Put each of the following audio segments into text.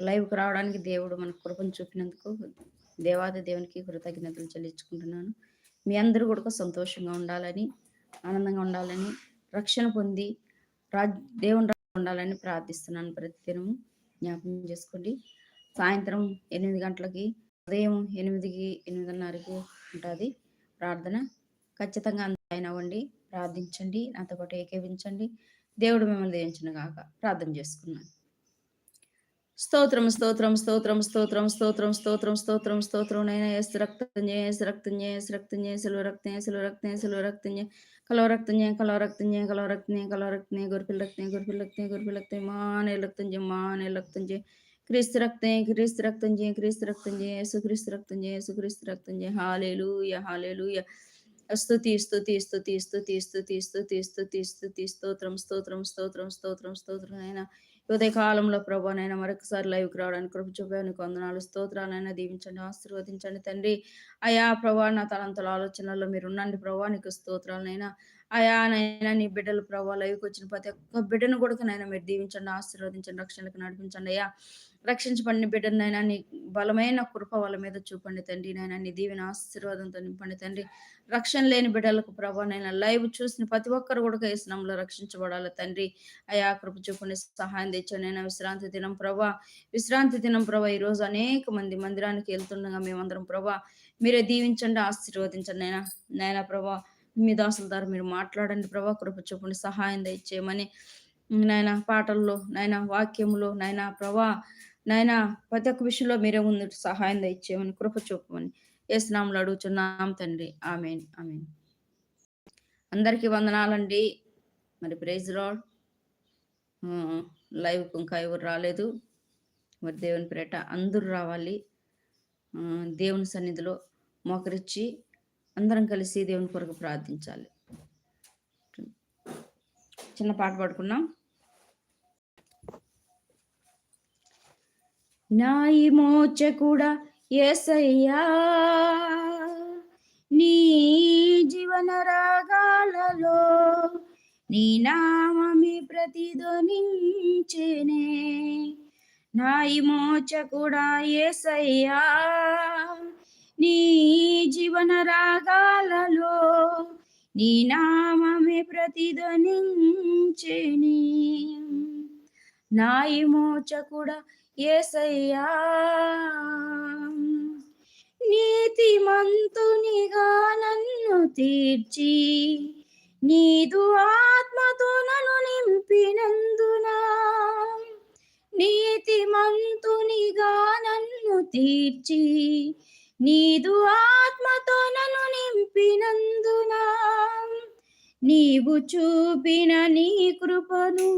లైవ్‌కి రావడానికి దేవుడు మనకు కృపను చూపినందుకు దేవాది దేవునికి కృతజ్ఞతలు చెల్లించుకుంటున్నాను. మీ అందరూ కూడా సంతోషంగా ఉండాలని, ఆనందంగా ఉండాలని, రక్షణ పొంది రా దేవుని ఉండాలని ప్రార్థిస్తున్నాను ప్రతిదినము. జ్ఞాపకం చేసుకోండి. సాయంత్రం ఎనిమిది గంటలకి, ఉదయం 8కి, 8:30కి ఉంటుంది ప్రార్థన. ఖచ్చితంగా అందరూ అవ్వండి. ప్రార్థించండి. నాతో పాటు ఏకేవించండి దేవుడు మిమ్మల్ని దేవించిన కాక ప్రార్థన చేసుకున్నాను స్తోత్రం, స్తోత్రం, స్తోత్రం, స్తోత్రం, స్తోత్రం, స్తోత్రం, స్తోత్రం, స్తోత్రం నైనా ఎస్ రక్తం ఎస్ యేసు ఎస్ జయ, యేసు రక్తం జయ, సిలువ రక్తం జయ, సిలువ రక్తం జయ, సిలువ రక్తం జయ, కలువ రక్తం జయ, కలువ రక్తం జయ, కలువ రక్తం జయ, కలువ రక్తం మానే రక్తం జయ, మానే రక్తం క్రీస్తు రక్తం జయ, క్రీస్తు రక్తం జయ, క్రీస్తు రక్తం జయ, యేసుక్రీస్తు రక్తం జయ, యేసుక్రీస్తు రక్తం జయ. హాలేలుయ హల్లెలూయా. స్థుతి స్థుతి స్థుతి స్థుతి స్థుతి స్థుతి స్థుతి స్థుతి స్తోత్రం, స్తోత్రం, స్తోత్రం, స్తోత్రం, స్తోత్రం నైనా. ఉదయ కాలంలో ప్రభా నైనా మరొకసారి లైవ్కి రావడానికి కృప చూపాను కొందనాలు స్తోత్రాలైనా దీవించండి ఆశీర్వదించండి తండ్రి. అయా ప్రభా నా తలంతల ఆలోచనల్లో మీరు ఉండండి ప్రభా. నీకు స్తోత్రాలనైనా అయా నైనా నీ బిడ్డలు ప్రభా లైవ్కి వచ్చిన ప్రతి ఒక్క బిడ్డను కూడా నైనా మీరు దీవించండి ఆశీర్వదించండి రక్షణకు నడిపించండి అయ్యా. రక్షించబడిన బిడ్డనైనా నీ బలమైన కృప వాళ్ళ మీద చూపండి తండ్రి నాయన. నీ దీవెన ఆశీర్వాదంతో నింపండి తండ్రి. రక్షణ లేని బిడ్డలకు ప్రభానైనా లైవ్ చూసిన ప్రతి ఒక్కరు కూడా కేసునంలో రక్షించబడాలి తండ్రి. అయా కృప చూపుని సహాయం తెచ్చానైనా విశ్రాంతి దినం ప్రభా. విశ్రాంతి దినం ప్రభా ఈరోజు అనేక మంది మందిరానికి వెళ్తుండగా మేమందరం ప్రభా మీరే దీవించండి ఆశీర్వదించండి నైనా నైనా ప్రభా మీ దాసుల ద్వారా మీరు మాట్లాడండి ప్రభా కృప చూపండి సహాయం దయచేయమని నాయన పాటల్లో నాయన వాక్యంలో నాయన ప్రభా నాయన ప్రతి ఒక్క విషయంలో మీరే ముందు సహాయం దయచేయమని కృప చూపమని ఏసునాములు అడుగుచున్నాం తండ్రి. ఆమెన్. ఆమెన్. అందరికీ వందనాలండి. మరి ప్రైజ్ రాడ్ లైవ్ ఇంకా ఎవరు రాలేదు. మరి దేవుని పేట అందరూ రావాలి. దేవుని సన్నిధిలో మోకరించి అందరం కలిసి దేవుని కొరకు ప్రార్థించాలి. చిన్న పాట పాడుకున్నాం నాయి మోచకుడా ఎసయ్యా నీ జీవన రాగాలలో నీ నామమి ప్రతిధ్వనించేనే. నాయి మోచకుడా ఏసయ్యా. నీ జీవన రాగాలలో నీ నామమే ప్రతిధ్వనించేని. నాయి మోచకుడా ఎసయ్యా నీతిమంతునిగా నన్ను తీర్చి నీదు ఆత్మతో నన్ను నింపినందున నీతిమంతునిగా నన్ను తీర్చి నీదు ఆత్మతో నన్ను నింపినందున నీవు చూపిన నీ కృపను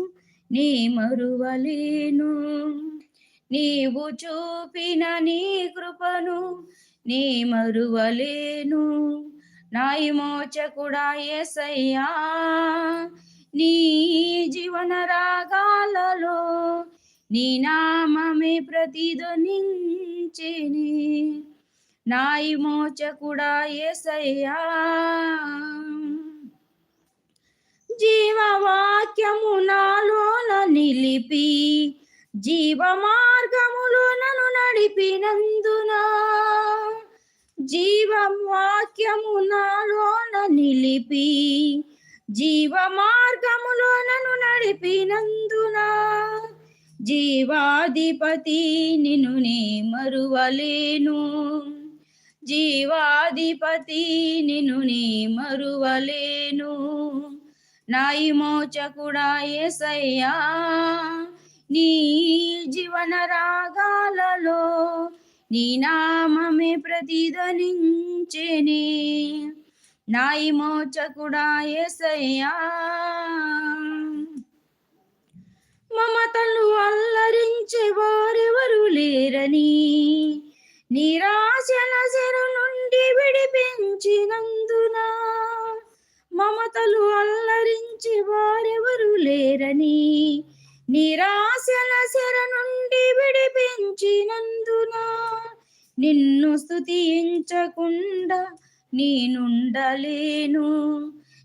నీ మరువలేను నీవు చూపిన నీ కృపను నీ మరువలేను. నాయి మోచకుడా ఏసయ్యా నీ జీవన రాగాలలో నీ నామమే ప్రతిధ్వనించేని. నాయి మోచకుడా ఏసయ్యా జీవవాక్యము నాలోన నిలిపి జీవ మార్గములో నన్ను నడిపినందున. జీవ వాక్యము నాలోన నిలిపి. జీవ మార్గములో నన్ను నడిపినందున. జీవాధిపతి నిన్ను నే మరువలేను. జీవాధిపతి నిన్ను నే మరువలేను. నాయి మోచకుడా ఎసయ్యా నీ జీవన రాగాలలో నీ నామమే ప్రతిధ్వనించేని. నాయి మోచకుడా ఎసయ్యా మమతలు అల్లరించే వారెవరు లేరని నిరాశల చెరు నుండి విడిపించినందున మమతలు అల్లరించి వారెవరు లేరని నిరా నిన్ను స్థుతించకుండా నేనుండలేను.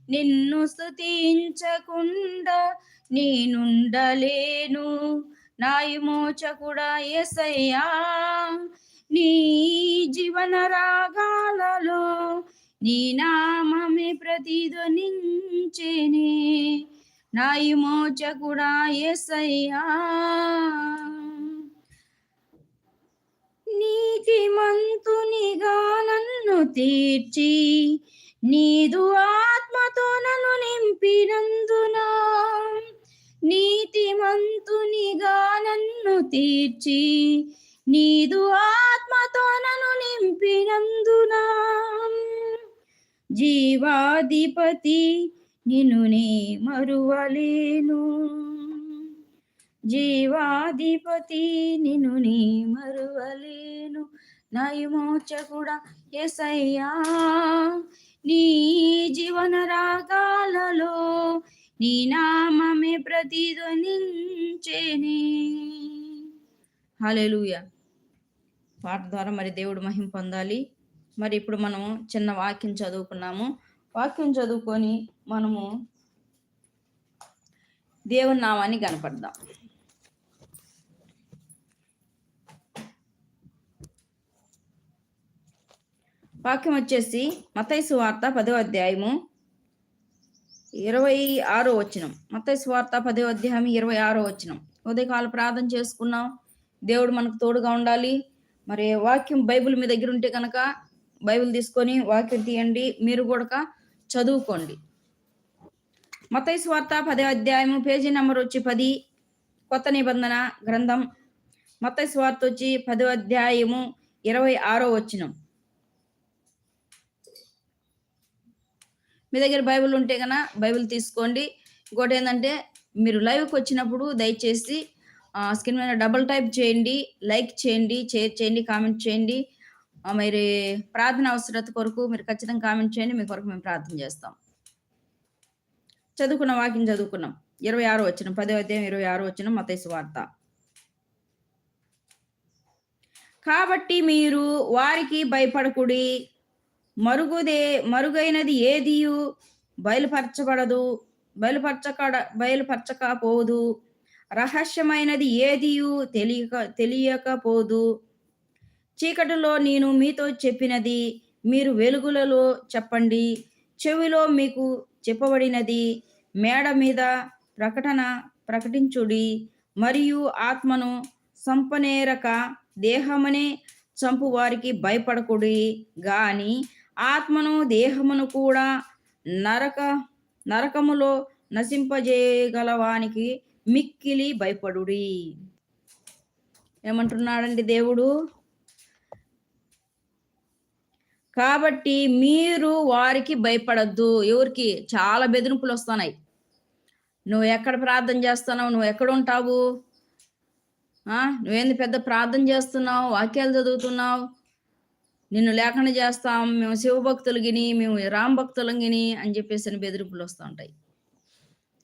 నిన్ను స్థుతించకుండా నేనుండలేను. నా విమోచకుడా ఎసయ్యా నీ జీవన రాగాలలో నీ నామమే ప్రతిధ్వనించేనే. నా విమోచకుడా ఎసయ్యా నీతిమంతునిగా నన్ను తీర్చి నీదు ఆత్మతో నన్ను నింపినందున నీతిమంతునిగా నన్ను తీర్చి నీదు ఆత్మతో నన్ను నింపినందున జీవాధిపతి నిన్ను నే మరువలేను. జీవాధిపతి నిన్ను నీ మరువలేను. నయమోచ కూడా ఎసయ్యా నీ జీవన రాగాలలో నీ నామమే ప్రతిధ్వనించేనే. హాలేలుయ పాట ద్వారా మరి దేవుడు మహిం పొందాలి. మరి ఇప్పుడు మనము చిన్న వాక్యం చదువుకున్నాము. వాక్యం చదువుకొని మనము దేవుని నామాన్ని కనపడదాం వాక్యం వచ్చేసి మతైసు వార్త పదో అధ్యాయము ఇరవై ఆరో వచ్చినం మతైసు వార్త పదో అధ్యాయం ఇరవై ఆరో వచ్చినం ఉదయకాల ప్రార్థన చేసుకున్నాం. దేవుడు మనకు తోడుగా ఉండాలి. మరి వాక్యం బైబిల్ మీ దగ్గర ఉంటే కనుక బైబిల్ తీసుకొని వాక్యం తీయండి. మీరు కూడా చదువుకోండి. మతైసు వార్త పదే అధ్యాయము పేజీ నెంబర్ వచ్చి పది. కొత్త నిబంధన గ్రంథం. మతైసు వార్త వచ్చి పదో అధ్యాయము ఇరవై ఆరో వచ్చినం మీ దగ్గర బైబిల్ ఉంటే కనుక బైబిల్ తీసుకోండి. ఇంకోటి ఏంటంటే మీరు లైవ్కి వచ్చినప్పుడు దయచేసి స్క్రీన్ మీద డబుల్ టైప్ చేయండి లైక్ చేయండి షేర్ చేయండి కామెంట్ చేయండి. మరి ప్రార్థన అవసరత కొరకు మీరు ఖచ్చితంగా కామెంట్ చేయండి మీ కొరకు మేము ప్రార్థన చేస్తాం. చదువుకున్న వాక్యం చదువుకున్నాం. ఇరవై ఆరు వచ్చిన పదో అధ్యాయం ఇరవై ఆరు వచ్చిన మతేసు వార్త. కాబట్టి మీరు వారికి భయపడకుడి. మరుగుదే మరుగైనది ఏదియు? బయలుపరచబడదు బయలుపరచకడ బయలుపరచకపోదు. రహస్యమైనది ఏదియు? తెలియక తెలియకపోదు. చీకటిలో నేను మీతో చెప్పినది మీరు వెలుగులలో చెప్పండి. చెవిలో మీకు చెప్పబడినది మేడ మీద ప్రకటన ప్రకటించుడి. మరియు ఆత్మను సంపనేరక దేహమనే చంపు వారికి భయపడకుడి. గాని ఆత్మను దేహమును కూడా నరక నరకములో నశింపజేయగలవానికి మిక్కిలి భయపడుడి. ఏమంటున్నాడండి దేవుడు? కాబట్టి మీరు వారికి భయపడద్దు. ఎవరికి? చాలా బెదిరింపులు వస్తున్నాయి. నువ్వు ఎక్కడ ప్రార్థన చేస్తున్నావు? నువ్వు ఎక్కడ ఉంటావు? నువ్వేంది పెద్ద ప్రార్థన చేస్తున్నావు? వాక్యాలు చదువుతున్నావు? నిన్ను లేఖన చేస్తాం మేము శివభక్తులు గిని మేము రామ్ భక్తులు గిని అని చెప్పేసి బెదిరింపులు వస్తూ ఉంటాయి.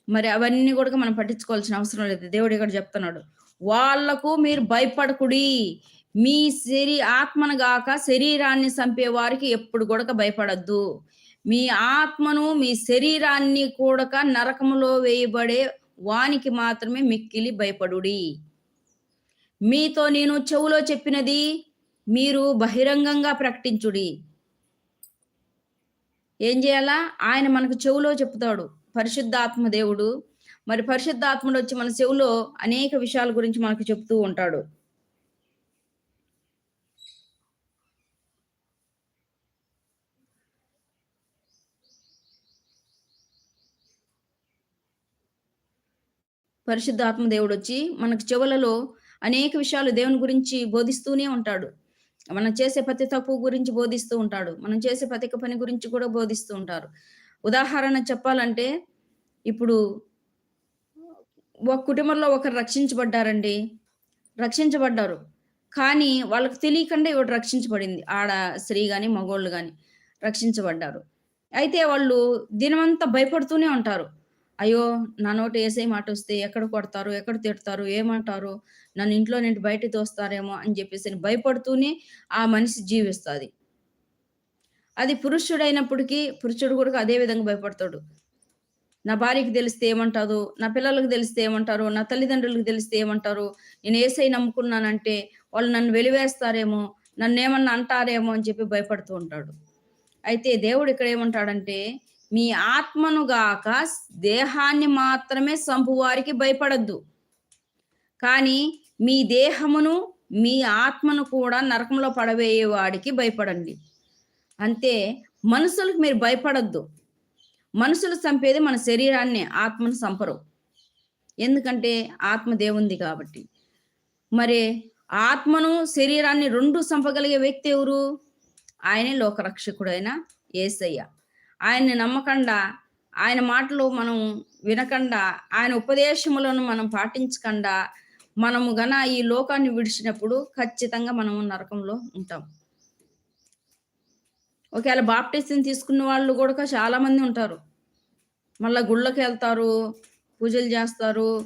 మరి అవన్నీ కూడా మనం పట్టించుకోవాల్సిన అవసరం లేదు. దేవుడు ఇక్కడ చెప్తున్నాడు వాళ్ళకు మీరు భయపడకుడి. మీ శరీ ఆత్మను గాక శరీరాన్ని చంపే వారికి ఎప్పుడు కూడా భయపడద్దు. మీ ఆత్మను మీ శరీరాన్ని కూడక నరకములో వేయబడే వానికి మాత్రమే మిక్కిలి భయపడుడి. మీతో నేను చెవులో చెప్పినది మీరు బహిరంగంగా ప్రకటించుడి. ఏం చేయాలా? ఆయన మనకు చెవులో చెప్తాడు. పరిశుద్ధాత్మ దేవుడు. మరి పరిశుద్ధాత్ముడు వచ్చి మన చెవులో అనేక విషయాల గురించి మనకు చెప్తూ ఉంటాడు. పరిశుద్ధాత్మ దేవుడు వచ్చి మనకు చెవులలో అనేక విషయాలు దేవుని గురించి బోధిస్తూనే ఉంటాడు. మనం చేసే ప్రతి తప్పు గురించి బోధిస్తూ ఉంటాడు. మనం చేసే ప్రతి పని గురించి కూడా బోధిస్తూ ఉంటారు. ఉదాహరణ చెప్పాలంటే ఇప్పుడు ఒక కుటుంబంలో ఒకరు రక్షించబడ్డారండి. రక్షించబడ్డారు. కానీ వాళ్ళకి తెలియకుండా ఇవి రక్షించబడింది. ఆడ స్త్రీ కానీ మగోళ్ళు కానీ రక్షించబడ్డారు. అయితే వాళ్ళు దినమంతా భయపడుతూనే ఉంటారు. అయ్యో నా నోట ఏసే మాట వస్తే ఎక్కడ కొడతారు ఎక్కడ తిడతారు ఏమంటారు నన్ను ఇంట్లో నుండి బయట తోస్తారేమో అని చెప్పేసి భయపడుతూనే ఆ మనిషి జీవిస్తుంది. అది పురుషుడైనప్పటికీ పురుషుడు కూడా అదే విధంగా భయపడతాడు. నా భార్యకి తెలిస్తే ఏమంటారు నా పిల్లలకు తెలిస్తే ఏమంటారు నా తల్లిదండ్రులకు తెలిస్తే ఏమంటారు నేను ఏసై నమ్ముకున్నానంటే వాళ్ళు నన్ను వెలివేస్తారేమో నన్ను ఏమన్నా అంటారేమో అని చెప్పి భయపడుతూ ఉంటాడు. అయితే దేవుడు ఇక్కడ ఏమంటాడంటే మీ ఆత్మను గాక దేహాన్ని మాత్రమే సంపువారికి భయపడద్దు. కానీ మీ దేహమును మీ ఆత్మను కూడా నరకంలో పడవేయేవాడికి భయపడండి. అంతే మనుషులకు మీరు భయపడద్దు. మనుషులు చంపేది మన శరీరాన్ని ఆత్మను చంపరు. ఎందుకంటే ఆత్మ దేవుంది కాబట్టి. మరి ఆత్మను శరీరాన్ని రెండు చంపగలిగే వ్యక్తి ఎవరు? ఆయనే లోకరక్షకుడైన ఏసయ్య. ఆయన్ని నమ్మకుండా ఆయన మాటలు మనం వినకుండా ఆయన ఉపదేశములను మనం పాటించకుండా మనము గన ఈ లోకాన్ని విడిచినప్పుడు ఖచ్చితంగా మనము నరకంలో ఉంటాం. ఒకవేళ బాప్టిజం తీసుకున్న వాళ్ళు కూడా చాలా మంది ఉంటారు. మళ్ళీ గుళ్ళకి వెళ్తారు పూజలు చేస్తారు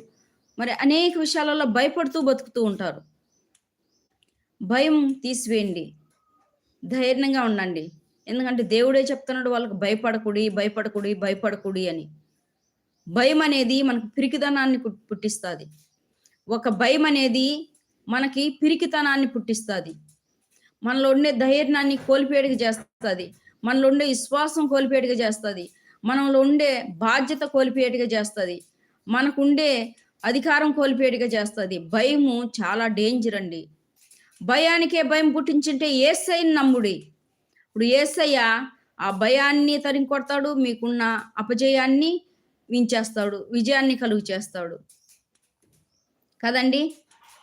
మరి అనేక విషయాలలో భయపడుతూ బతుకుతూ ఉంటారు. భయం తీసివేయండి. ధైర్యంగా ఉండండి. ఎందుకంటే దేవుడే చెప్తున్నాడు వాళ్ళకి భయపడకుడి భయపడకుడి భయపడకుడి అని. భయం అనేది మనకు పిరికితనాన్ని పుట్టిస్తుంది. ఒక భయం అనేది మనకి పిరికితనాన్ని పుట్టిస్తుంది. మనలో ఉండే ధైర్యాన్ని కోల్పోయేటిగా చేస్తుంది. మనలో ఉండే విశ్వాసం కోల్పోయేటిగా చేస్తుంది. మనలో ఉండే బాధ్యత కోల్పోయేటిగా చేస్తుంది. మనకు ఉండే అధికారం కోల్పోయేటిగా చేస్తుంది. భయము చాలా డేంజర్ అండి. భయానికే భయం పుట్టించుంటే ఏసైని నమ్ముడి. ఇప్పుడు ఏసయ్య ఆ భయాన్ని తరిమి కొడతాడు మీకున్న అపజయాన్ని వించేస్తాడు విజయాన్ని కలుగు చేస్తాడు కదండి?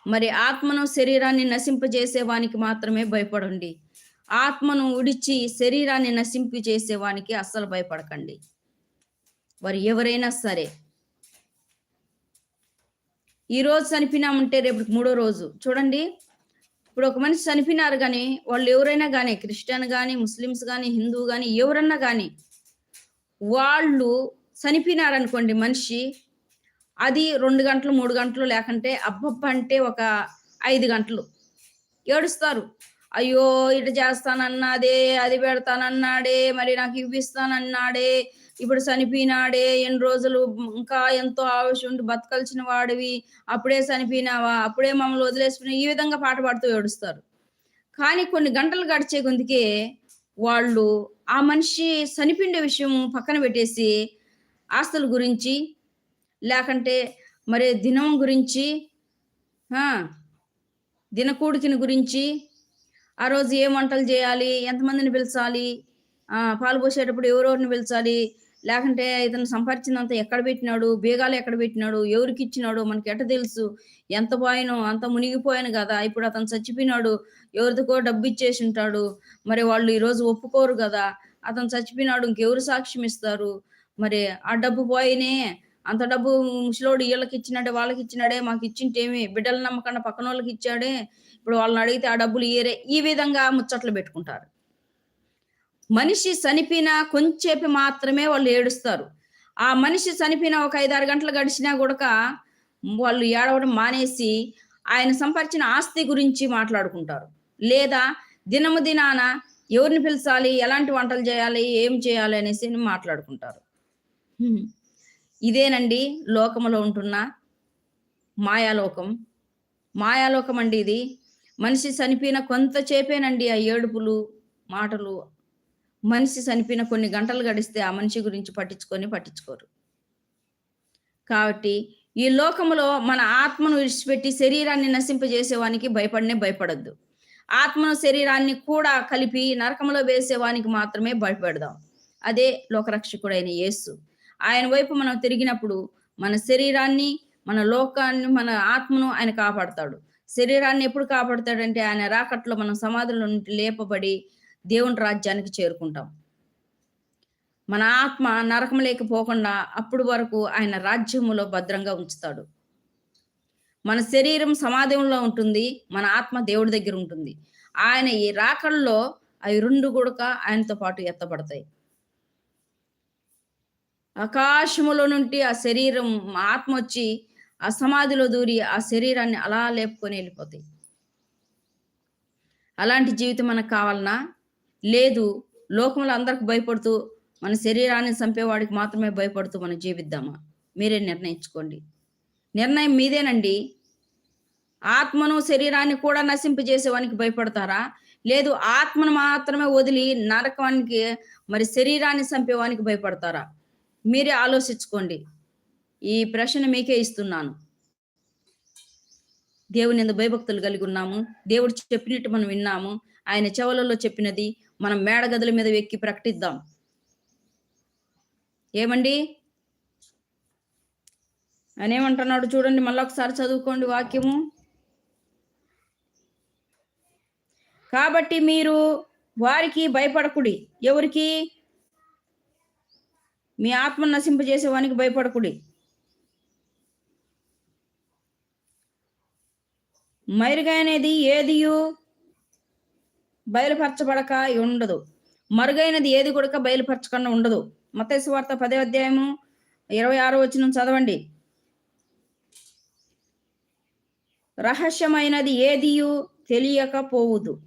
మరి ఆత్మను శరీరాన్ని నశింపజేసేవానికి మాత్రమే భయపడండి. ఆత్మను ఉడిచి శరీరాన్ని నశింపి చేసేవానికి అస్సలు భయపడకండి. వారు ఎవరైనా సరే. ఈరోజు చనిపోయినామంటే రేపు మూడో రోజు. చూడండి. ఇప్పుడు ఒక మనిషి చనిపోయినారు కానీ వాళ్ళు ఎవరైనా కానీ క్రిస్టియన్ కానీ ముస్లిమ్స్ కానీ హిందూ కానీ ఎవరన్నా కానీ వాళ్ళు చనిపోయినారనుకోండి మనిషి అది రెండు గంటలు మూడు గంటలు లేకంటే అబ్బబ్బ అంటే ఒక ఐదు గంటలు ఏడుస్తారు. అయ్యో ఇటు చేస్తానన్నాదే అది పెడతానన్నాడే మరి నాకు ఇవ్విస్తానన్నాడే ఇప్పుడు చనిపోయినాడే ఎన్ని రోజులు ఇంకా ఎంతో ఆవశ్యం ఉండి బతకలిచిన వాడివి. అప్పుడే చనిపోయినావా అప్పుడే మమ్మల్ని వదిలేసుకుని ఈ విధంగా పాట పాడుతూ ఏడుస్తారు. కానీ కొన్ని గంటలు గడిచే కొందుకే వాళ్ళు ఆ మనిషి చనిపోయిన విషయం పక్కన పెట్టేసి ఆస్తుల గురించి లేకంటే మరి దినం గురించి దినకూడికిని గురించి ఆ రోజు ఏం వంటలు చేయాలి ఎంతమందిని పిలిచాలి పాలు పోసేటప్పుడు ఎవరెవరిని పిలిచాలి లేకుంటే ఇతను సంపాదించినంత ఎక్కడ పెట్టినాడు బీగాలు ఎక్కడ పెట్టినాడు ఎవరికి ఇచ్చినాడు మనకి ఎట తెలుసు. ఎంత పోయినో అంత మునిగిపోయాను కదా ఇప్పుడు అతను చచ్చిపోయినాడు ఎవరిదికో డబ్బు ఇచ్చేసి ఉంటాడు. మరి వాళ్ళు ఈరోజు ఒప్పుకోరు కదా అతను చచ్చిపోయినాడు ఇంకెవరు సాక్ష్యం ఇస్తారు? మరి ఆ డబ్బు పోయినే అంత డబ్బు ముసలోడు వీళ్ళకి ఇచ్చినాడే వాళ్ళకి ఇచ్చినాడే మాకు ఇచ్చింటేమి బిడ్డలు నమ్మకుండా పక్కన వాళ్ళకి ఇచ్చాడే? ఇప్పుడు వాళ్ళని అడిగితే ఆ డబ్బులు ఇయరే ఈ విధంగా ముచ్చట్లు పెట్టుకుంటారు. మనిషి చనిపోయిన కొంచెంసేపు మాత్రమే వాళ్ళు ఏడుస్తారు. ఆ మనిషి చనిపోయిన ఒక ఐదారు గంటలు గడిచినా కూడా వాళ్ళు ఏడవడం మానేసి ఆయన సంపాదించిన ఆస్తి గురించి మాట్లాడుకుంటారు. లేదా దినము దినాన ఎవరిని పిలిచాలి ఎలాంటి వంటలు చేయాలి ఏం చేయాలి అనేసి మాట్లాడుకుంటారు. ఇదేనండి లోకంలో ఉంటున్న మాయాలోకం. మాయాలోకం అండి ఇది. మనిషి చనిపోయిన కొంతసేపేనండి ఆ ఏడుపులు మాటలు మనిషి చనిపోయిన కొన్ని గంటలు గడిస్తే ఆ మనిషి గురించి పట్టించుకొని పట్టించుకోరు. కాబట్టి ఈ లోకములో మన ఆత్మను విడిచిపెట్టి శరీరాన్ని నశింపజేసేవానికి భయపడనే భయపడద్దు. ఆత్మను శరీరాన్ని కూడా కలిపి నరకంలో వేసేవానికి మాత్రమే భయపడదాం. అదే లోకరక్షకుడైన యేసు. ఆయన వైపు మనం తిరిగినప్పుడు మన శరీరాన్ని మన లోకాన్ని మన ఆత్మను ఆయన కాపాడతాడు. శరీరాన్ని ఎప్పుడు కాపాడతాడంటే ఆయన రాకట్లో మనం సమాధుల నుండి లేపబడి దేవుని రాజ్యానికి చేరుకుంటాం. మన ఆత్మ నరకం లేకపోకుండా అప్పుడు వరకు ఆయన రాజ్యములో భద్రంగా ఉంచుతాడు. మన శరీరం సమాధంలో ఉంటుంది మన ఆత్మ దేవుడి దగ్గర ఉంటుంది. ఆయన ఈ రాకల్లో అవి రెండు గుడక ఆయనతో పాటు ఎత్తబడతాయి. ఆకాశములో నుండి ఆ శరీరం ఆత్మ వచ్చి ఆ సమాధిలో దూరి ఆ శరీరాన్ని అలా లేపుకొని వెళ్ళిపోతాయి. అలాంటి జీవితం మనకు కావాలన్నా లేదు. లోకంలో అందరికి భయపడుతూ మన శరీరాన్ని చంపేవాడికి మాత్రమే భయపడుతూ మనం జీవిద్దామా? మీరే నిర్ణయించుకోండి. నిర్ణయం మీదేనండి. ఆత్మను శరీరాన్ని కూడా నశింపజేసేవానికి భయపడతారా? లేదు ఆత్మను మాత్రమే వదిలి నరకానికి మరి శరీరాన్ని చంపేవానికి భయపడతారా? మీరే ఆలోచించుకోండి. ఈ ప్రశ్న మీకే ఇస్తున్నాను. దేవుని ఎందు భయభక్తులు కలిగి ఉన్నాము. దేవుడు చెప్పినట్టు మనం విన్నాము. ఆయన చెవులలో చెప్పినది మనం మేడగదుల మీద ఎక్కి ప్రకటిద్దాం. ఏమండి? ఆయన ఏమంటున్నాడు చూడండి మళ్ళీ ఒకసారి చదువుకోండి వాక్యము. కాబట్టి మీరు వారికి భయపడకుడి. ఎవరికి? మీ ఆత్మ నశింపజేసే వానికి భయపడకుడి. అనేది ఏదియు? బయలుపరచబడక ఉండదు. మరుగైనది ఏది కూడా బయలుపరచకుండా ఉండదు. మతేసు వార్త పదే అధ్యాయము ఇరవై ఆరో వచ్చిన చదవండి. రహస్యమైనది ఏదియు తెలియకపోవుదు.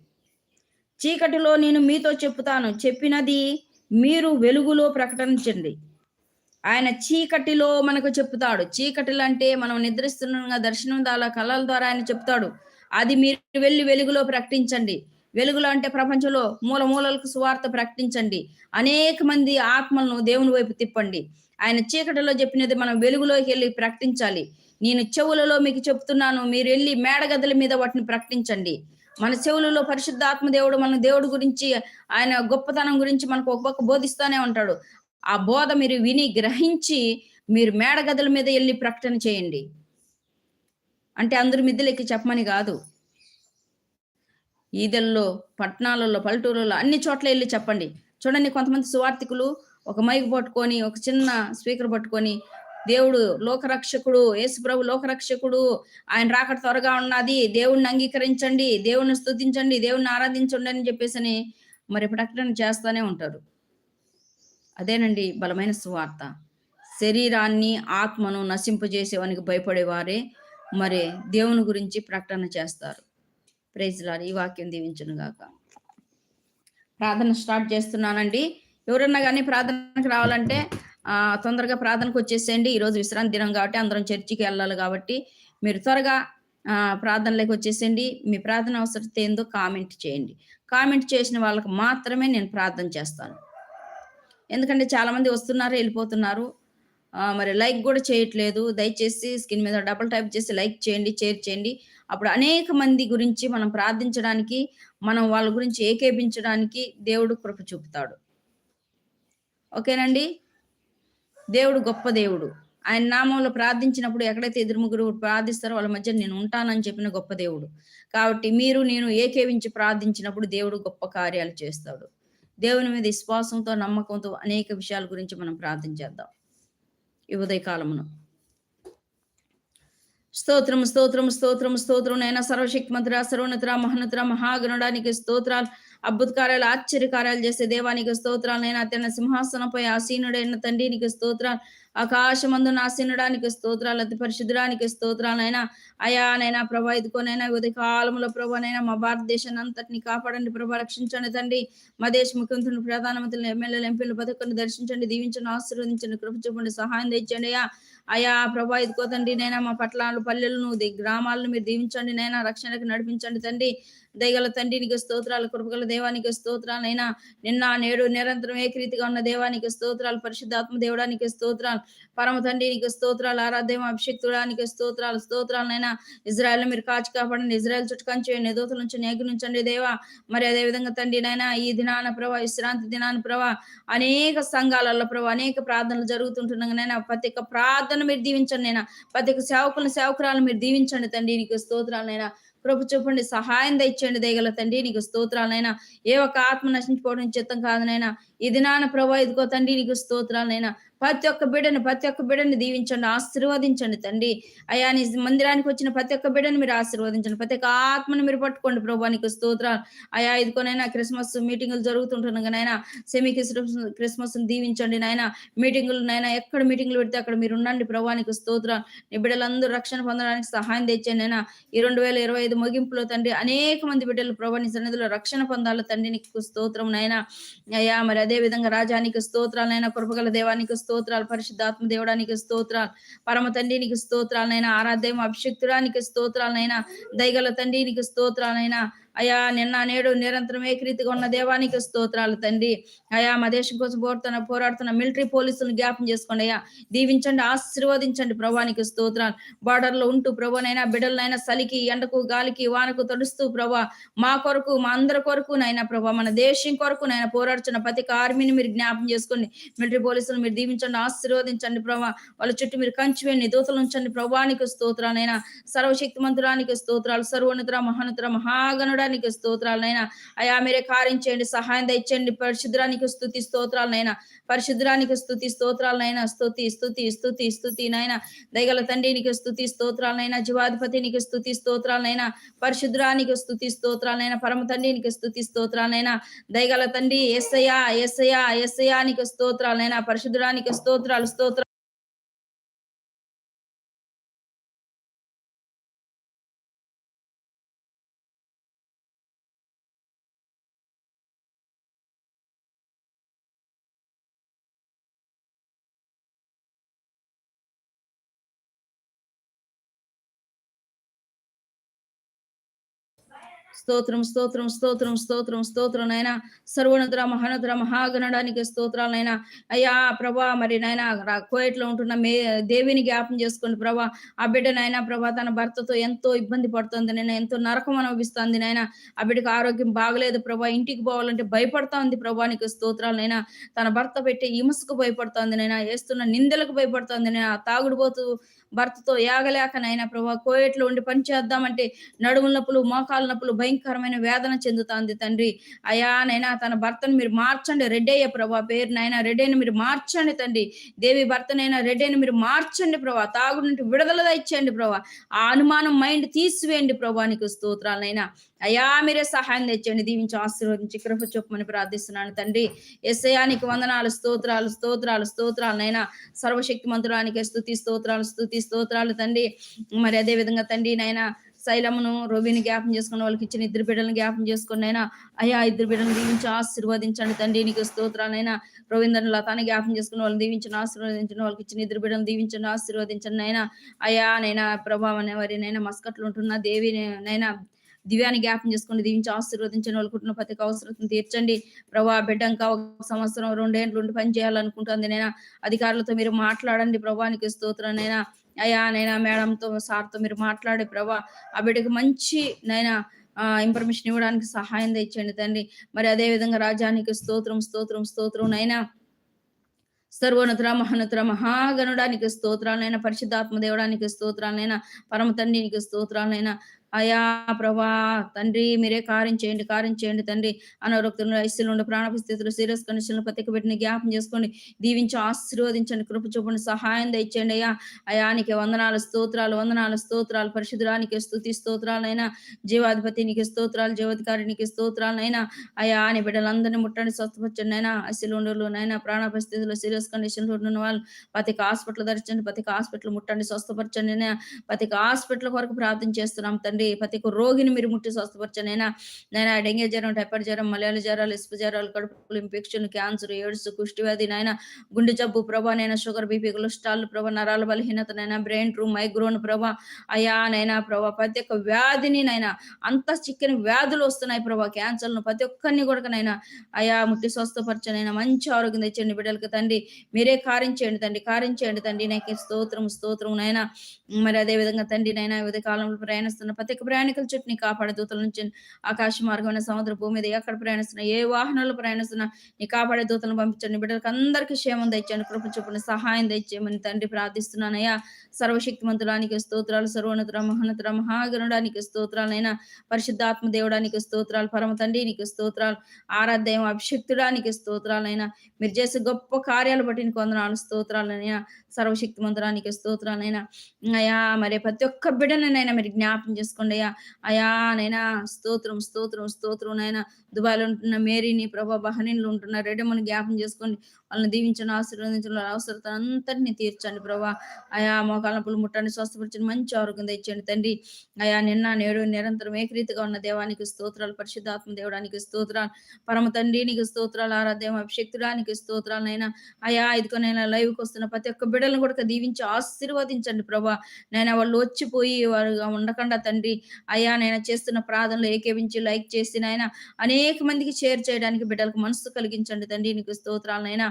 చీకటిలో నేను మీతో చెప్తాను చెప్పినది మీరు వెలుగులో ప్రకటించండి. ఆయన చీకటిలో మనకు చెప్తాడు చీకటిలు అంటే మనం నిద్రిస్తున్న దర్శనం ద్వారా కళల ద్వారా ఆయన చెప్తాడు. అది మీరు వెళ్ళి వెలుగులో ప్రకటించండి. వెలుగులో అంటే ప్రపంచంలో మూల మూలలకు సువార్త ప్రకటించండి. అనేక మంది ఆత్మలను దేవుని వైపు తిప్పండి. ఆయన చీకటిలో చెప్పినది మనం వెలుగులోకి వెళ్ళి ప్రకటించాలి. నేను చెవులలో మీకు చెప్తున్నాను మీరు వెళ్ళి మేడగదుల మీద వాటిని ప్రకటించండి. మన చెవులలో పరిశుద్ధాత్మ దేవుడు మన దేవుడు గురించి ఆయన గొప్పతనం గురించి మనకు ఒక్కొక్క బోధిస్తూనే ఉంటాడు. ఆ బోధ మీరు విని గ్రహించి మీరు మేడగదుల మీద వెళ్ళి ప్రకటన చేయండి. అంటే అందరు మిద్దెలెక్కి చెప్పమని కాదు. ఈదల్లో పట్టణాలలో పల్లెటూరులో అన్ని చోట్ల వెళ్ళి చెప్పండి. చూడండి కొంతమంది సువార్థికులు ఒక మైక్ పట్టుకొని ఒక చిన్న స్పీకర్ పట్టుకొని దేవుడు లోకరక్షకుడు యేసుప్రభు లోకరక్షకుడు ఆయన రాకడ త్వరగా ఉన్నది దేవుణ్ణి అంగీకరించండి దేవుణ్ణి స్థుతించండి దేవుణ్ణి ఆరాధించండి అని చెప్పేసి అని మరి ప్రకటన చేస్తూనే ఉంటారు. అదేనండి బలమైన సువార్త. శరీరాన్ని ఆత్మను నశింపజేసేవానికి భయపడేవారే మరి దేవుని గురించి ప్రకటన చేస్తారు. ప్రైజ్లారి ఈ వాక్యం దీవించను గాక. ప్రార్థన స్టార్ట్ చేస్తున్నానండి. ఎవరన్నా కానీ ప్రార్థనకు రావాలంటే తొందరగా ప్రార్థనకు వచ్చేసేయండి. ఈరోజు విశ్రాంతి దినం కాబట్టి అందరం చర్చికి వెళ్ళాలి కాబట్టి మీరు త్వరగా ప్రార్థనలోకి వచ్చేసేయండి. మీ ప్రార్థన అవసరత ఏందో కామెంట్ చేయండి. కామెంట్ చేసిన వాళ్ళకి మాత్రమే నేను ప్రార్థన చేస్తాను. ఎందుకంటే చాలామంది వస్తున్నారు వెళ్ళిపోతున్నారు. మరి లైక్ కూడా చేయట్లేదు. దయచేసి స్క్రీన్ మీద డబుల్ టైప్ చేసి లైక్ చేయండి షేర్ చేయండి. అప్పుడు అనేక మంది గురించి మనం ప్రార్థించడానికి మనం వాళ్ళ గురించి ఏకేపించడానికి దేవుడు కృప చూపుతాడు. ఓకేనండి? దేవుడు గొప్ప దేవుడు. ఆయన నామంలో ప్రార్థించినప్పుడు ఎక్కడైతే ఇద్దరు ముగ్గురు ప్రార్థిస్తారో వాళ్ళ మధ్య నేను ఉంటానని చెప్పిన గొప్ప దేవుడు. కాబట్టి మీరు నేను ఏకేవించి ప్రార్థించినప్పుడు దేవుడు గొప్ప కార్యాలు చేస్తాడు. దేవుని మీద విశ్వాసంతో నమ్మకంతో అనేక విషయాల గురించి మనం ప్రార్థించేద్దాం ఈ ఉదయకాలమును. స్తోత్రం స్తోత్రం స్తోత్రం స్తోత్రం నైనా సర్వశక్తిమంతురా సర్వోన్నతుర మహోన్నతుర మహాగణుడానికి స్తోత్రాలు అద్భుత కార్యాలు ఆశ్చర్య కార్యాలు చేసే దేవానికి స్తోత్రాలు నైనా తన సింహాసనంపై ఆసీనుడైన తండ్రికి స్తోత్రాలు ఆకాశమందు నాశనడానికి స్తోత్రాలు అతి పరిశుద్ధడానికి స్తోత్రాలైనా అయా నైనా ప్రభా ఇదికోనైనా ఉదయ కాలంలో ప్రభానైనా మా భారతదేశాన్ని అంతటిని కాపాడండి ప్రభా రక్షించండి తండ్రి. మా దేశ ముఖ్యమంత్రులు ప్రధానమంత్రులు ఎమ్మెల్యేలు ఎంపీలు పథకాన్ని దర్శించండి దీవించండి ఆశీర్వదించండి కృప చూపండి సహాయం తెచ్చండి అయ్యా అయా ప్రభా ఇదికో తండ్రి నైనా మా పట్టణాలు పల్లెలను గ్రామాలను మీరు దీవించండి నైనా రక్షణకు నడిపించండి తండ్రి. దయగల తండ్రికి స్తోత్రాలు కృపగల దేవానికి స్తోత్రాలైనా నిన్న నేడు నిరంతరం ఏకరీతిగా ఉన్న దేవానికి స్తోత్రాలు పరిశుద్ధాత్మ దేవుడానికి స్తోత్రాలు పరమ తండ్రికి స్తోత్రాలు ఆరాధ్యం అభిషక్తుడానికి స్తోత్రాలు స్తోత్రాలైనా ఇజ్రాయల్ మీరు కాచి కాపాడండి ఇజ్రాయల్ చుట్టూ కంచేయండి దూతల నుంచి నేగునుంచండి దేవా. మరి అదే విధంగా తండ్రి నైనా ఈ దినాన ప్రభా విశ్రాంతి దినాన ప్రభా అనేక సంఘాలలో ప్రభా అనేక ప్రార్థనలు జరుగుతుంటుండగా నైనా ప్రతి ఒక్క ప్రార్థన మీరు దీవించండి నైనా ప్రతి ఒక్క సేవకులను సేవకురాలను మీరు దీవించండి తండ్రి నీకు స్తోత్రాలనైనా. ప్రభు చూపండి. సహాయం దయచండి దయగల తండ్రి నీకు స్తోత్రాలైనా ఏ ఒక్క ఆత్మ నశించుకోవడం చిత్తం కాదనైనా ఇది నాన్న ప్రభా ఇదిగో తండ్రి నీకు స్తోత్రాలైనా ప్రతి ఒక్క బిడ్డను ప్రతి ఒక్క బిడ్డను దీవించండి ఆశీర్వదించండి తండ్రి. అయా నీ మందిరానికి వచ్చిన ప్రతి ఒక్క బిడ్డను మీరు ఆశీర్వదించండి. ప్రతి ఒక్క ఆత్మను మీరు పట్టుకోండి ప్రభానికి స్తోత్రాలు. అయా ఇదిగోనైనా క్రిస్మస్ మీటింగులు జరుగుతుంటుండగా నైనా సెమీ క్రిస్మస్ దీవించండి నాయన. మీటింగులు నైనా ఎక్కడ మీటింగులు పెడితే అక్కడ మీరు ఉండండి ప్రభానికి స్తోత్రాలు. నీ బిడ్డలందరూ రక్షణ పొందడానికి సహాయం తెచ్చండి నైనా ఈ రెండు వేల ఇరవై ఐదు ముగింపులో తండ్రి అనేక మంది బిడ్డలు ప్రభాని సన్నిధిలో రక్షణ పొందాలి తండ్రి. నీకు స్తోత్రం నైనా అయ్యా మరి అదే విధంగా రాజానికి స్తోత్రాలైనా కృపగల దేవానికి స్తోత్రాలు. పరిశుద్ధాత్మ దేవుడానికి స్తోత్రాలు. పరమ తండ్రికి స్తోత్రాలనైనా ఆరాధ్యం అభిషక్తుడానికి స్తోత్రాలనైనా దయగల నీకు స్తోత్రాలైనా అయా నిన్న నేడు నిరంతరం ఏకరీతిగా ఉన్న దేవానికి స్తోత్రాలు తండ్రి. అయా మా దేశం కోసం పోరాడుతున్న పోరాడుతున్న మిలిటరీ పోలీసులను జ్ఞాపం చేసుకోండి అయ్యా. దీవించండి ఆశీర్వదించండి ప్రభానికి స్తోత్రాలు. బార్డర్లో ఉంటూ ప్రభానైనా బిడ్డలనైనా సలికి ఎండకు గాలికి వానకు తడుస్తూ ప్రభా మా కొరకు మా అందరి కొరకు నైనా ప్రభా మన దేశం కొరకు నైనా పోరాడుతున్న ప్రతి ఆర్మీని మీరు జ్ఞాపం చేసుకోండి. మిలిటరీ పోలీసులు మీరు దీవించండి ఆశీర్వదించండి ప్రభా. వాళ్ళ చుట్టూ మీరు కంచి వేయండి దూతలు ఉంచండి ప్రభానికి స్తోత్రాలైనా సర్వశక్తి మంత్రానికి స్తోత్రాలు సర్వోన్నత మహాగణుడ మహాగణుడానికి స్తోత్రాలనైనా. అయా మీరే కార్యం సహాయం దయచేయండి. పరిశుద్రానికి స్థుతి స్తోత్రాలనైనా. పరిశుద్రానికి స్థుతి స్తోత్రాలనైనా. స్థుతి స్థుతి స్థుతి స్థుతి నైనా దయగల తండ్రికి స్థుతి స్తోత్రాలనైనా. జీవాధిపతినికి స్థుతి స్తోత్రాలనైనా. పరిశుద్రానికి స్థుతి స్తోత్రాలనైనా. పరమ తండ్రికి స్థుతి స్తోత్రాలనైనా. దయగల తండ్రి ఎస్సయా ఎస్సయా ఎస్సయానికి స్తోత్రాలనైనా. పరిశుద్రానికి స్తోత్రాలు స్తోత్ర స్తోత్రం స్తోత్రం స్తోత్రం స్తోత్రం స్తోత్రం నైనా సర్వనతుర మహానతుర మహాగణడానికి స్తోత్రాలైనా అయ్యా ప్రభా మరి నాయన కోయట్లో ఉంటున్న మే దేవిని జ్ఞాపం చేసుకోండి ప్రభా. ఆ బిడ్డ ప్రభా తన భర్తతో ఎంతో ఇబ్బంది పడుతుంది నేను ఎంతో నరకం అనుభవిస్తుంది నాయన. ఆ బిడ్డకు ఆరోగ్యం బాగలేదు ప్రభా ఇంటికి పోవాలంటే భయపడతా ఉంది ప్రభానికి స్తోత్రాలైనా తన భర్త పెట్టే హింసకు భయపడుతుంది నైనా వేస్తున్న నిందలకు భయపడుతుంది నేను తాగుడుపోతూ భర్తతో యాగలేకనైనా ప్రభా కోయట్లో ఉండి పని చేద్దామంటే నడుముల నొప్పులు మోకాల నొప్పులు భయంకరమైన వేదన చెందుతోంది తండ్రి. అయా నైనా తన భర్తను మీరు మార్చండి రెడ్డయ్య ప్రభా పేరు నైనా రెడ్డైన మీరు మార్చండి తండ్రి. దేవి భర్తనైనా రెడ్డైన మీరు మార్చండి ప్రభా తాగుడు నుండి విడుదల ఇచ్చేయండి ప్రభా. ఆ అనుమానం మైండ్ తీసివేయండి ప్రభా నీకు స్తోత్రాలనైనా అయా మీరే సహాయం తెచ్చండి దీవించి ఆశీర్వదించి కృప చొప్పమని ప్రార్థిస్తున్నాను తండ్రి. ఎస్ఐయానికి వందనాలు స్తోత్రాలు స్తోత్రాలు స్తోత్రాలు. నైనా సర్వశక్తి మంత్రానికి స్థుతి స్తోత్రాలు స్థుతి స్తోత్రాలు తండ్రి. మరి అదే విధంగా తండ్రి నైనా శైలమును రవిని జ్ఞాపం చేసుకున్న వాళ్ళకి ఇచ్చిన ఇద్దరు బిడ్డలను జ్ఞాపం చేసుకుని అయినా అయ్యా ఇద్దరు బిడ్డలను దీవించి ఆశీర్వదించండి తండ్రి. నీకు స్తోత్రాలైనా రవీంద్రను లతాన్ని జ్ఞాపం చేసుకున్న వాళ్ళని దీవించిన ఆశీర్వదించిన వాళ్ళకి ఇచ్చిన ఇద్దరు బిడ్డలను దీవించండి ఆశీర్వదించండి. అయినా అయ్యా నైనా ప్రభావం వారి నైనా మస్కట్లు ఉంటున్న దేవి నైనా దివ్యాన్ని జ్ఞాపం చేసుకోండి దీవించి ఆశీర్వదించండి. వాళ్ళ కుటుంబ ప్రతి అవసరం తీర్చండి. ప్రభా బిడ్డ ఒక సంవత్సరం రెండేళ్ళు ఉండి పని చేయాలనుకుంటుంది. నేను అధికారులతో మీరు మాట్లాడండి. ప్రభానికి స్తోత్రం. నైనా అయ్యా నైనా మేడంతో సార్తో మీరు మాట్లాడే ప్రభా ఆ బిడ్డకి మంచి నైనా ఇన్ఫర్మేషన్ ఇవ్వడానికి సహాయం తెచ్చండి తండ్రి. మరి అదే విధంగా రాజ్యానికి స్తోత్రం స్తోత్రం స్తోత్రం. నైనా సర్వోన్నతుర మహోన్నతుర మహాగణుడానికి స్తోత్రాలైనా పరిశుద్ధాత్మ దేవుడానికి స్తోత్రాలైనా పరమ తండ్రికి స్తోత్రాలైనా అయా ప్రభా తండ్రి మీరే కార్యం చేయండి కార్యం చేయండి తండ్రి. అనారోగ్యం ఐశ్వర్యం ఉండే ప్రాణపరిస్థితులు సీరియస్ కండిషన్లు పత్రిక పెట్టిన జ్ఞాపం చేసుకోండి. దీవించి ఆశీర్వదించండి కృప చూపండి సహాయం తెచ్చండి అయ్యా. అయానికి వందనాలు స్తోత్రాలు వందనాలు స్తోత్రాలు. పరిశుద్ధురానికి స్థుతి స్తోత్రాలైనా జీవాధిపతి నీకు స్తోత్రాలు జీవాధికారికి స్తోత్రాలైనా అయా అని బిడ్డలందరినీ ముట్టండి స్వస్థపరచండి అయినా ఐశ్వర్యంలో నైనా ప్రాణ పరిస్థితుల్లో సీరియస్ కండిషన్లో ఉన్న వాళ్ళు ప్రతిక హాస్పిటల్ ధరించండి ప్రతిక హాస్పిటల్ ముట్టండి స్వస్థపరచండి ప్రతిక హాస్పిటల్ కొరకు ప్రార్థన చేస్తున్నాం తండ్రి. ప్రతి ఒక్క రోగిని మీరు ముట్టి స్వస్థపరచండి. అయినా నేను డెంగ్యూ జ్వరం టైఫాయిడ్ జ్వరం మలయాళ జ్వరాలు ఇసుపు జ్వరాలు కడుపులు ఇన్ఫెక్షన్ క్యాన్సర్ ఎయిడ్స్ కుష్టి వ్యాధి నైనా గుండె జబ్బు ప్రభా నైనా షుగర్ బీపీ కొలెస్ట్రాల్ ప్రభా నరాల బలహీనత నైనా బ్రెయిన్ ట్రూ మైగ్రోన్ ప్రభా అయా నైనా ప్రభా ప్రతి ఒక్క వ్యాధిని నైనా అంత చిక్కని వ్యాధులు వస్తున్నాయి ప్రభా క్యాన్సర్ను ప్రతి ఒక్కరిని కూడా నైనా అయా ముట్టి స్వస్థపరచనైనా మంచి ఆరోగ్యం తెచ్చండి బిడ్డలకి తండ్రి. మీరే కార్యం చేయండి తండ్రి కార్యం చేయండి తండ్రి. నాకు స్తోత్రం స్తోత్రం నైనా మరి అదే విధంగా తండ్రి నైనా వివిధ కాలంలో ప్రయాణిస్తున్న ప్రతి ప్రత్యేక ప్రయాణికుల చుట్టూ నీ కాపాడే దూతల నుంచి ఆకాశ మార్గమైన సముద్ర భూమి మీద ఎక్కడ ప్రయాణిస్తున్నా ఏ వాహనాలు ప్రయాణిస్తున్నా నీ కాపాడే దూతలను పంపించండి. బిడ్డలకు అందరికీ క్షేమం తెచ్చండి కృప చూపుని సహాయం తెచ్చేయమని తండ్రి ప్రార్థిస్తున్నానయ్యా. సర్వశక్తిమంతుడానికి స్తోత్రాలు సర్వోన్నతుర మహోన్నతుర మహాగణుడానికి స్తోత్రాలైనా పరిశుద్ధాత్మ దేవుడానికి స్తోత్రాలు పరమ తండ్రి నీకు స్తోత్రాలు ఆరాధ్యం అభిషక్తుడానికి స్తోత్రాలైనా మీరు చేసే గొప్ప కార్యాలు బట్టి నీకు వందనాలు స్తోత్రాలైనా సర్వశక్తిమంతురానికి స్తోత్రాలైనా అయ్యా మరి ప్రతి ఒక్క బిడ్డనైనా మీరు జ్ఞాపం చేసుకోండి అయ్యా. అయా నైనా స్తోత్రం స్తోత్రం స్తోత్రం నైనా దుబాయ్లో ఉంటున్న మేరీని ప్రభా బహనీన్లో ఉంటున్న మనం జ్ఞాపం చేసుకోండి. వాళ్ళని దీవించండి ఆశీర్వదించండి అవసరత అంతటిని తీర్చండి ప్రభా. ఆయా మోకాళ్ళ నొప్పులు ముట్టండి స్వస్థపరచండి మంచి ఆరోగ్యం తెచ్చండి తండ్రి. అయా నిన్న నేడు నిరంతరం ఏకరీతిగా ఉన్న దేవానికి స్తోత్రాలు పరిశుద్ధాత్మ దేవుడానికి స్తోత్రాలు. పరమ తండ్రి నీకు స్తోత్రాలు ఆరాధ్యం అభిషక్తుడానికి స్తోత్రాలు నైనా అయా ఇదిగో నేను లైవ్కి వస్తున్న ప్రతి ఒక్క బిడ్డలను కూడా దీవించి ఆశీర్వదించండి ప్రభా. నైనా వాళ్ళు వచ్చిపోయి వారు ఉండకుండా తండ్రి. అయ్యా నేను చేస్తున్న ప్రార్థనలు ఏకేవించి లైక్ చేసి నాయన అనేక మందికి షేర్ చేయడానికి బిడ్డలకు మనసు కలిగించండి తండ్రి. నీకు స్తోత్రాలనైనా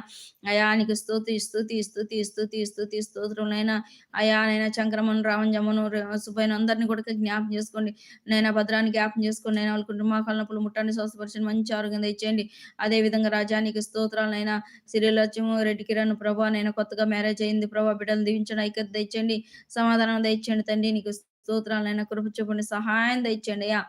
అయా నీకు స్థుతి స్థుతి స్థుతి స్థుతి స్తుతి స్తోత్రంనైనా అయా నైనా చంక్రమను రావణ జమను సుబ్బైన అందరినీ కూడా జ్ఞాపం చేసుకోండి. నైనా భద్రాన్ని జ్ఞాపం చేసుకోండి. నేను వాళ్ళ కుటుంబ కళ్ళనప్పులు ముట్టండి స్వస్థపరచండి మంచి ఆరోగ్యం ఇచ్చేయండి అదే విధంగా రాజానికి స్తోత్రాలైనా సిరిలక్ష్మి రెడ్డి కిరణ్ ప్రభా నేను కొత్తగా మ్యారేజ్ అయింది. ప్రభా బిడ్డలు దీవించండి ఐక్యత తెచ్చండి సమాధానం తెచ్చండి తండ్రి నీకు స్తోత్రాలైనా కృప చూపండి సహాయం తెచ్చండి అయ్యా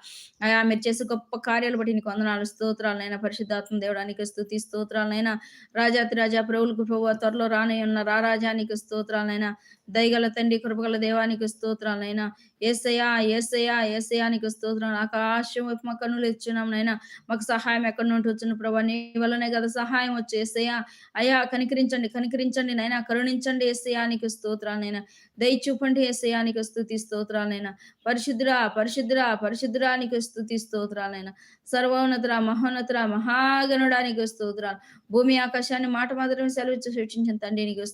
అయా మీరు చేసే గొప్ప కార్యాలు బట్టి నీకు వందనాలు. స్తోత్రాలైనా పరిశుద్ధాత్మ దేవుడానికి స్థుతి స్తోత్రాలైనా రాజాతి రాజా ప్రభులకు ప్రభు త్వరలో రానే ఉన్న రారాజానికి స్తోత్రాలైనా దయగల తండ్రి కృపగల దేవానికి స్తోత్రాలైనా ఏసయా ఏసయా ఏసయానికి స్తోత్రం ఆకాశం వైపు మా కన్నులు ఇచ్చినాం నైనా. మాకు సహాయం ఎక్కడి నుండి వచ్చిన ప్రభా? నీ వల్లనే కదా సహాయం వచ్చి ఏసయ్యా. అయ్యా కనికరించండి కనికరించండి నైనా. కరుణించండి ఏసయానికి స్తోత్రాలైనా దయ చూపండి ఏసయానికి స్తుతి స్తోత్రాలైనా పరిశుద్ర పరిశుద్ర పరిశుద్రానికి స్తుతి స్తోత్రాలైనా సర్వోన్నతుల మహోన్నతుల మహాగణుడానికి స్తోత్రాలు. భూమి ఆకాశాన్ని మాట మాత్రమే సెలవు సూచించిన తండ్రి నీకు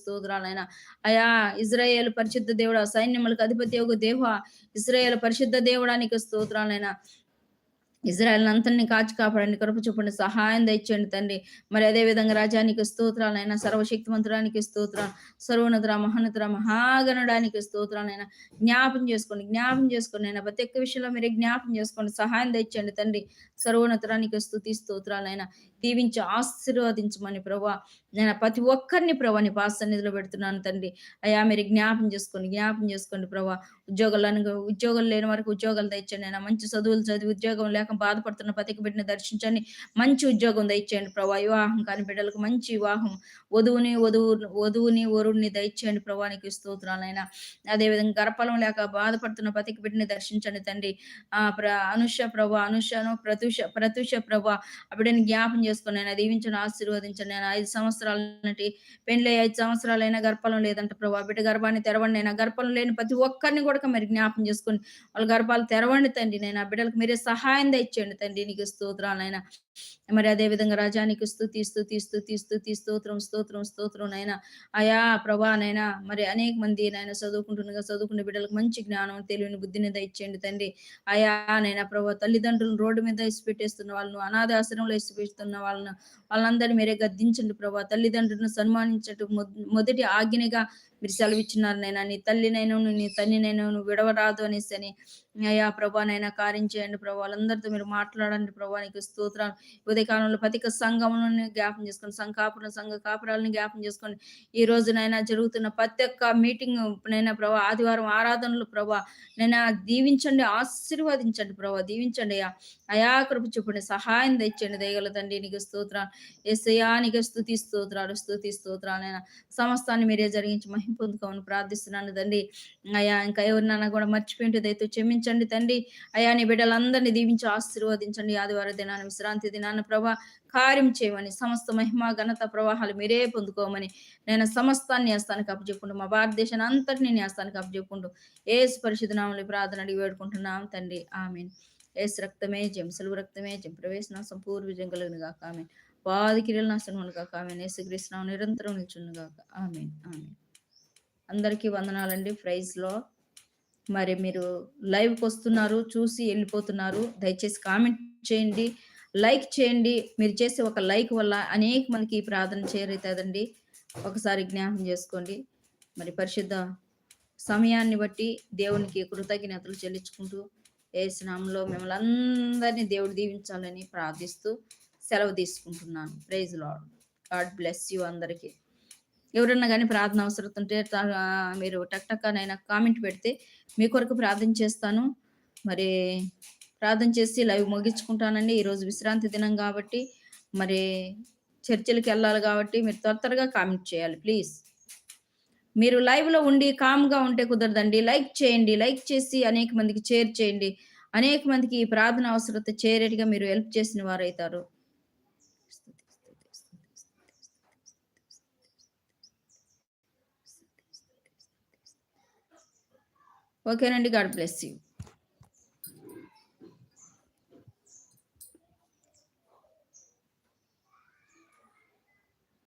ఆయన. అయా ఇజ్రాయేల్ పరిశుద్ధ దేవుడా సైన్యములకు అధిపతి ఒక దేవ. ఇజ్రాయేల్ పరిశుద్ధ దేవుడానికి స్తోత్రాలైనా ఇజ్రాయల్ అంతని కాచి కాపాడండి కృప చూపండి సహాయం దయచేయండి తండ్రి. మరి అదే విధంగా రాజానికి స్తోత్రాలైనా సర్వశక్తివంతుడానికి స్తోత్రాలు సర్వోన్నతుర మహోన్నతుర మహాగణడానికి స్తోత్రాలైనా జ్ఞాపం చేసుకోండి జ్ఞాపం చేసుకోండి. అయినా ప్రతి ఒక్క విషయంలో మీరు జ్ఞాపం చేసుకోండి సహాయం దయచేయండి తండ్రి. సర్వోన్నతురానికి స్థుతి స్తోత్రాలైనా దీవించి ఆశీర్వదించమని ప్రభా నేను ప్రతి ఒక్కరిని ప్రభా నీ పాస్ సన్నిధిలో పెడుతున్నాను తండ్రి. అయ్యా మీరు జ్ఞాపం చేసుకోండి జ్ఞాపం చేసుకోండి ప్రభా. ఉద్యోగాలను ఉద్యోగాలు లేని వరకు ఉద్యోగాలు తెచ్చండి నేను మంచి చదువులు చదివి ఉద్యోగం లేక బాధపడుతున్న పతికి బిడ్డని దర్శించండి. మంచి ఉద్యోగం తెచ్చేయండి ప్రభా. వివాహం కాని బిడ్డలకు మంచి వివాహం. వధువుని వధువు వధువుని వరుడిని దయచేయండి ప్రభానికి స్తోత్రాలైనా అదేవిధంగా గర్భలం లేక బాధపడుతున్న పతికి బిడ్డని దర్శించండి తండ్రి. ఆ ప్ర అనుష ప్రభా అనుషను ప్రతుష ప్రతుష ప్రభా. ఆ బిడ్డని జ్ఞాపం చేసుకుని నేను దీవించను ఆశీర్వదించండి నేను ఐదు సంవత్సరాలు నుండి పెళ్ళి ఐదు సంవత్సరాలైనా గర్భం లేదంట ప్రభా. బిడ్డ గర్భాన్ని తెరవండి అయినా గర్భం లేని ప్రతి ఒక్కరిని కూడా మరి జ్ఞాపం చేసుకుని వాళ్ళ గర్భాలు తెరవండి తండ్రి. నేను ఆ బిడ్డలకు మీరే సహాయం తెచ్చండి తండ్రి. నీకు స్తోత్రాలైనా మరి అదే విధంగా రాజానికి స్థుతి స్థుతి స్థుతి స్థుతి స్తోత్రం స్తోత్రం స్తోత్రం నైనా. అయా ప్రభా నైనా మరి అనేక మంది నాయన చదువుకుంటుండగా చదువుకునే బిడ్డలకు మంచి జ్ఞానం తెలివిని బుద్ధిని దయచేయండి తండ్రి. అయా నైనా ప్రభా తల్లిదండ్రులను రోడ్డు మీద ఇసిపెట్టేస్తున్న వాళ్ళను అనాథ ఆశ్రమంలో ఇసిపెడుతున్న వాళ్ళను వాళ్ళందరినీ మీరే గద్దించండి ప్రభా. తల్లిదండ్రులను సన్మానించటం మొదటి ఆజ్ఞగా మీరు సెలవిచ్చినారు నైనా నీ తల్లినైనా నీ తల్లినైనా నువ్వు విడవరాదు అనేసి అని. అయ్యా ప్రభానైనా కార్యం చేయండి ప్రభా. వాళ్ళందరితో మీరు మాట్లాడండి ప్రభా. నీకు స్తోత్రాలు. ఉదయకాలంలో పతిక సంఘములను జ్ఞాపం చేసుకోండి సంఘ కాపురం సంఘ కాపురాలను జ్ఞాపం చేసుకోండి ఈ రోజునైనా జరుగుతున్న ప్రతి ఒక్క మీటింగ్ నైనా ప్రభా ఆదివారం ఆరాధనలు ప్రభా నైనా దీవించండి ఆశీర్వదించండి ప్రభా దీవించండి అయ్యా. అయా కృప చూపండి సహాయం తెచ్చండి దయగల తండ్రి నీకు స్తోత్రాలు. నీకు స్థుతి స్తోత్రాలు స్థుతి స్తోత్రాలైనా సమస్తాన్ని మీరే జరిగించి మహిమ పొందుకోమని ప్రార్థిస్తున్నాను తండ్రి. అయ్యా ఇంకా ఎవరినైనా కూడా మర్చిపోయింటే దయతో క్షమించండి తండ్రి. అయా నీ బిడ్డలందరినీ దీవించి ఆశీర్వదించండి. ఆదివార దినాన్ని విశ్రాంతి దినాన్న ప్రభా కార్యం చేయమని సమస్త మహిమ ఘనత ప్రవాహాలు మీరే పొందుకోమని నేను సమస్తాన్ని నేస్తానికి అప్పచెప్పుకుంటూ మా భారతదేశాన్ని అంతటిని నేస్తానికి అప్పచెప్పుకుంటూ ఏసు పరిశుద్ధనామని ప్రార్థన అడిగి వేడుకుంటున్నాం తండ్రి. ఆమెను. ఏసు రక్తమే జం సెలవు రక్తమే జం ప్రవేశన పూర్వ విజయం కలుగును కాక ఆమె పాది కిరీల నాశనం కాక ఆమె యేసుక్రీస్తు నిరంతరం నిల్చును కాక ఆమె ఆమె అందరికీ వందనాలండి ప్రైజ్లో. మరి మీరు లైవ్కి వస్తున్నారు చూసి వెళ్ళిపోతున్నారు దయచేసి కామెంట్ చేయండి లైక్ చేయండి. మీరు చేసే ఒక లైక్ వల్ల అనేక మందికి ప్రార్థన చేరవుతుందండి. ఒకసారి జ్ఞాపం చేసుకోండి. మరి పరిశుద్ధ సమయాన్ని బట్టి దేవునికి కృతజ్ఞతలు చెల్లించుకుంటూ ఏసునామంలో మిమ్మల్ని అందరినీ దేవుడు దీవించాలని ప్రార్థిస్తూ సెలవు తీసుకుంటున్నాను. Praise lord God bless you అందరికీ. ఎవరన్నా కానీ ప్రార్థన అవసరం ఉంటే మీరు టక్ టక్ నైనా కామెంట్ పెడితే మీ కొరకు ప్రార్థన చేస్తాను. మరి ప్రార్థన చేసి లైవ్ ముగించుకుంటానండి. ఈరోజు విశ్రాంతి దినం కాబట్టి మరి చర్చిలకు వెళ్ళాలి కాబట్టి మీరు త్వర త్వరగా కామెంట్ చేయాలి ప్లీజ్. మీరు లైవ్లో ఉండి కామ్గా ఉంటే కుదరదండి. లైక్ చేయండి. లైక్ చేసి అనేక మందికి షేర్ చేయండి. అనేక మందికి ఈ ప్రార్థన అవసరత చేరేట్టుగా మీరు హెల్ప్ చేసిన వారు అవుతారు ఓకేనండి. God bless you.